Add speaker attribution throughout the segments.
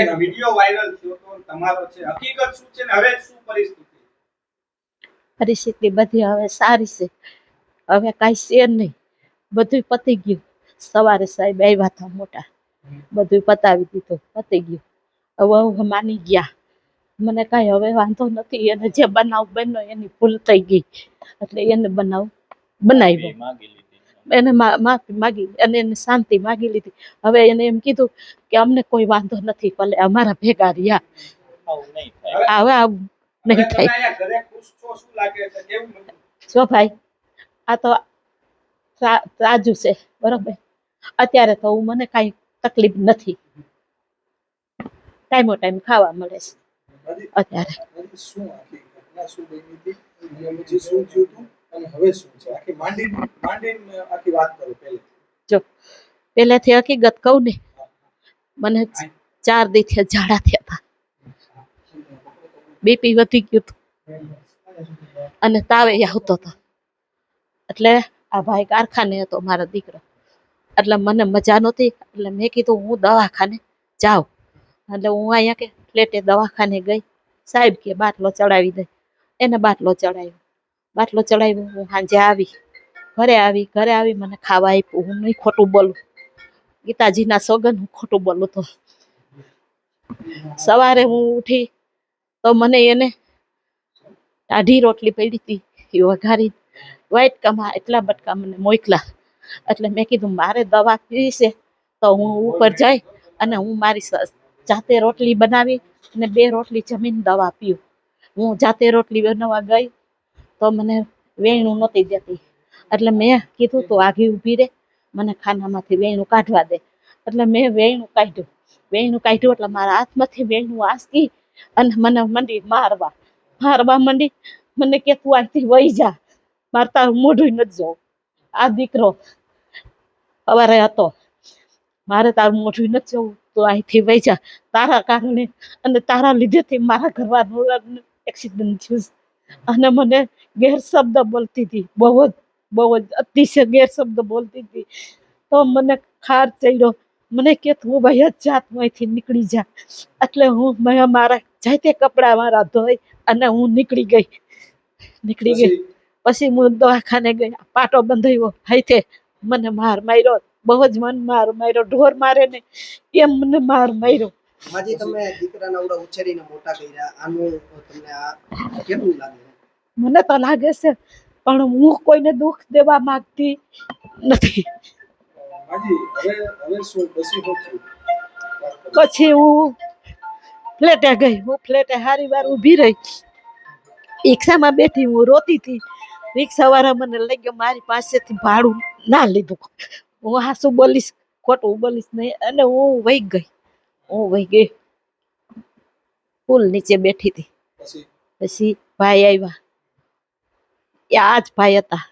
Speaker 1: એક video viral થયો તો તમારો છે હકીકત શું છે ને હવે શું પરિસ્થિતિ?
Speaker 2: પરિસ્થિતિ બધી હવે સારી છે. હવે કાંઈ છે નહીં. બધું પતી ગયું. સવારે સાહેબ આવ્યા હતા મોટા. બધું પતાવી દીધું પતી ગયું. હવે હવે માની ગયા. મને કાંઈ હવે વાંધો નથી એને જે બનાવ બન્યો એની ભૂલ થઈ ગઈ. એટલે એને બનાવ બનાવ્યો. એને મા- માફી માગી અને એને શાંતિ માગી લીધી. હવે એને એમ કીધું કે અમને કોઈ વાંધો નથી ભલે અમારા ભેગા રહ્યા. હવે આવું નહીં થાય? જો ભાઈ આ તો રાજુ છે બરોબર? અત્યારે તો હું મને કાંઈ તકલીફ નથી. ટાઈમો ટાઈમ ખાવા મળે છે. અત્યારે.
Speaker 3: શું અને હવે શું છે? માંડીને આખી વાત કરો પહેલે
Speaker 2: જો પહેલેથી હકીકત કહું ને મને ચાર દીથી ઝાડા થયા હતા બીપી વધી ગયું હતું અને તાવે આવતો હતો એટલે આ ભાઈ કારખાને હતો મારો દીકરો. એટલે મને મજા નહોતી. એટલે મેં કીધું હું દવાખાને જાઉં. એટલે હું અહીંયા કે ફ્લેટે દવાખાને ગઈ. સાહેબ કે બાટલો ચડાવી દે. એને બાટલો ચડાવ્યો. બાટલો ચડાવ્યો હું સાંજે આવી. ઘરે આવી ઘરે આવી મને ખાવા આપ્યું. હું નહીં ખોટું બોલું. ગીતાજીના સોગન હું ખોટું બોલું તો. સવારે હું ઉઠી તો મને એને ટાઢી રોટલી પડી હતી. એ વઘારી વાઈટ કમા, એટલા બટકા મને મોકલા. એટલે મેં કીધું, મારે દવા પીવી છે. તો હું ઉપર જઈ અને હું મારી જાતે રોટલી બનાવી અને બે રોટલી જમીન દવા પીવું હું જાતે રોટલી બનાવવા ગઈ તો મને વેણું નહોતી દેતી. એટલે મેં કીધું તું આગી ઊભી રહે મને ખાનામાંથી વેણું કાઢવા દે. એટલે મેં વેણું કાઢ્યું. વેણું કાઢ્યું એટલે મારા હાથમાંથી વેણું આસકી અને મને મંડી મારવા. મારવા મંડી, મને કે, તું અહીંથી વહી જા, મારે મોઢું નથી જવું. આ દીકરો સવારે હતો, મારે તારું મોઢું નથી જવું, તું અહીંથી વહી જા. તારા કારણે અને તારા લીધેથી મારા ઘરવાળાનું એક્સિડન્ટ થયું અને મને ગેરશબ્દ બોલતી હતી બહુ જ. બહુ જ અતિશય ગેરશબ્દ બોલતી હતી. તો મને ખાર ચડ્યો. મને કે તું ભાઈ જ જા અહીંથી નીકળી જા. એટલે હું મેં મારા જાતે કપડાં મારા ધોઈ અને હું નીકળી ગઈ. નીકળી ગઈ.
Speaker 3: પછી?
Speaker 2: હું દવાખાને ગઈ. પાટો બંધાયો હાઈથે મને માર માર્યો. બહુ જ મન માર માર્યો. ઢોર મારે ને એમ મને માર માર્યો.
Speaker 4: માજી તમે દીકરાના ઉડા ઉછેરીને મોટા કર્યા. આનું તમને આ કેટલું લાગે?
Speaker 2: મને તો લાગે છે પણ હું કોઈને દુઃખ દેવા માંગતી નથી.
Speaker 3: પછી
Speaker 2: હું ફ્લેટે ગઈ હું ફ્લેટે હારી વાર ઊભી રહી. રિક્ષામાં બેઠી હું રોતી હતી. રિક્ષાવાળા મને લઈ ગયો મારી પાસેથી ભાડું ના લીધું. હું હાસું બોલીશ ખોટું બોલીશ નહીં અને હું વહી ગઈ. હું વહી ગઈ. પુલ નીચે બેઠી હતી.
Speaker 3: પછી?
Speaker 2: પછી ભાઈ આવ્યા. એ ભાઈ હતા.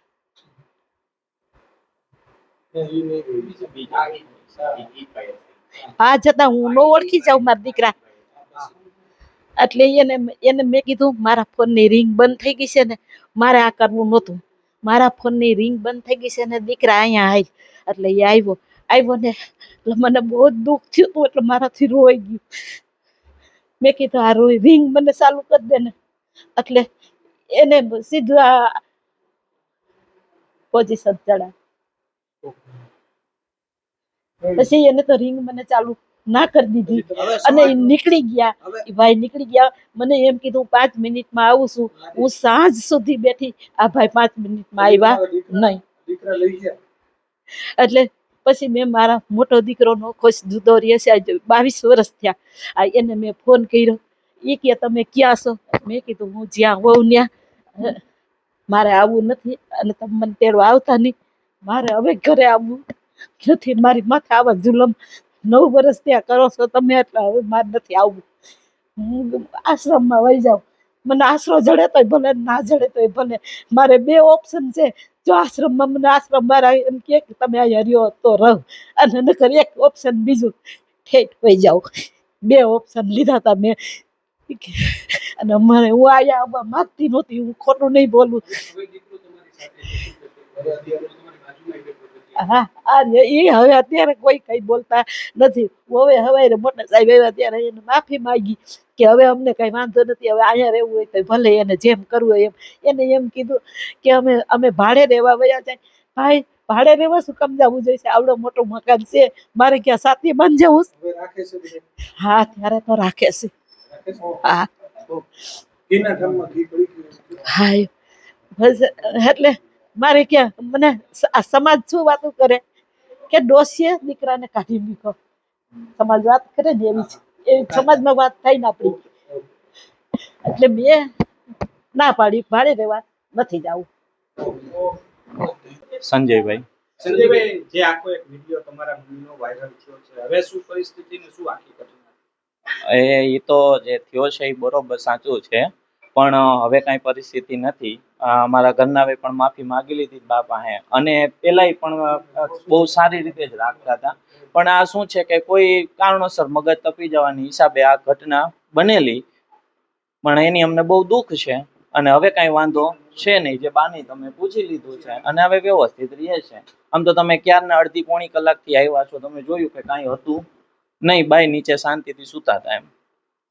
Speaker 2: આ જતા હું નો ઓળખી જાઉં મારા દીકરા. એટલે એને એને મેં કીધું, મારા ફોનની રિંગ બંધ થઈ ગઈ છે ને, મારે આ કરવું નહોતું. મારા ફોનની રિંગ બંધ થઈ ગઈ છે ને, દીકરા અહીંયા આવી એટલે એ આવ્યો. આવ્યો ને, એટલે મને બહુ જ દુઃખ થયું હતું, એટલે મારાથી રોઈ ગયું. મેં કીધું, આ રોઈ, રિંગ મને ચાલુ કરી દે ને. એટલે એને સીધું આ પોઝિશન ચડા પછી એને તો રિંગ મને ચાલુ ના કરી દીધી. અને નીકળી ગયા. ભાઈ નીકળી ગયા. મને એમ કીધું પાંચ મિનિટમાં આવું છું. હું સાંજ સુધી બેઠી. આ ભાઈ પાંચ મિનિટમાં આવ્યા નહીં. એટલે પછી મેં મારા મોટો દીકરોનો ખુશ જુદો રહે છે આજે બાવીસ વર્ષ થયા. આ એને મેં ફોન કર્યો. એ કે તમે ક્યાં છો? મેં કીધું હું જ્યાં હોઉં ત્યાં મારે આવવું નથી, અને તમે મને તેડવા આવતા નહીં. મારે હવે ઘરે આવવું નથી, મારી માથે આવા જુલમ નવ વર્ષ ત્યાં કરો છો તમે, એટલે હવે મારે નથી આવવું. હું આશ્રમમાં વહી જાઉં. મને આશરો જડે તોય ભલે, ના જડે તોય ભલે. મારે બે ઓપ્શન છે. જો આશ્રમમાં મને આશ્રમ વાળા એમ કે તમે અહીંયા રહ્યો તો રહો. અને નકર એક ઓપ્શન બીજું ઠેઠ વહી જાઓ બે ઓપ્શન લીધા હતા મેં. અને અમારે હું આયા આવવા માગતી નહોતી, હું ખોટું નહીં બોલું.
Speaker 3: હવે
Speaker 2: અમને કઈ વાંધો નથી, હવે અહીંયા રહેવું હોય તો ભલે એને જેમ કરવું હોય એમ. એને એમ કીધું કે અમે અમે ભાડે રહેવા વયા જાય. ભાઈ, ભાડે રહેવા શું કામ જોઈએ આવડો મોટો મકાન છે. મારે ક્યાં સાથી બંધ જવું? હા, ત્યારે તો રાખે છે? હા
Speaker 3: પડી
Speaker 2: હા બસ એટલે મારે ક્યાં મને આ સમાજ શું વાતો કરે? કે ડોસીએ દીકરાને કાઢી મૂકો સમાજ વાત કરે ને એવી એવી સમાજમાં વાત થાય ને આપણી. એટલે મેં ના પાડી ભાડે રહેવા નથી જવું.
Speaker 5: સંજયભાઈ.
Speaker 1: સંજયભાઈ જે આખો એક વીડિયો તમારા મમ્મીનો વાયરલ થયો છે હવે શું પરિસ્થિતિ ને શું આખી ઘટના
Speaker 5: એ તો જે થયો છે એ બરોબર સાચું છે. પણ હવે કાંઈ પરિસ્થિતિ નથી. મારા ઘરનાએ પણ માફી માગી લીધી બાપા હે. અને પેલાય પણ બહુ સારી રીતે જ રાખતા હતા. પણ આ શું છે કે કોઈ કારણોસર મગજ તપી જવાની હિસાબે આ ઘટના બનેલી. પણ એની અમને બહુ દુઃખ છે. અને હવે કાંઈ વાંધો છે નહીં. જે બાની તમે પૂછી લીધું છે અને હવે વ્યવસ્થિત રહે છે. આમ તો તમે ક્યારના અડધી પોણી કલાકથી આવ્યા છો, તમે જોયું કે કાંઈ હતું? નહીં બાય નીચે શાંતિથી સૂતા હતા એમ.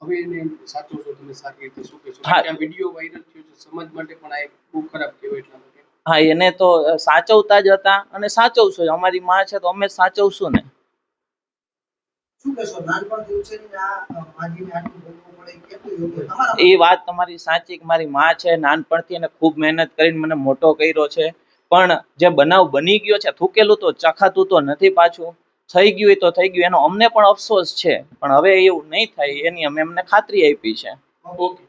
Speaker 6: હવે એને સાચો છો તમે સારી રીતે શું કહેશો?
Speaker 5: હા.
Speaker 6: આ વીડિયો વાયરલ થયો છે સમાજ માટે પણ આ એક ખરાબ કહેવાય એટલા માટે.
Speaker 5: હા એને તો સાચવતા જ હતા અને સાચવશું અમારી માં છે તો અમે સાચવશું ને.
Speaker 4: એ
Speaker 5: વાત તમારી સાચી કે મારી માં છે નાનપણથી એને ખૂબ મહેનત કરીને મને મોટો કર્યો છે. પણ જે બનાવ બની ગયો છે થૂકેલું તો ચખાતું તો નથી પાછું. થઈ ગયું હોય તો થઈ ગયું. એનો અમને પણ અફસોસ છે. પણ હવે એવું નહીં થાય. એની અમે અમને ખાતરી આપી છે.
Speaker 6: ઓકે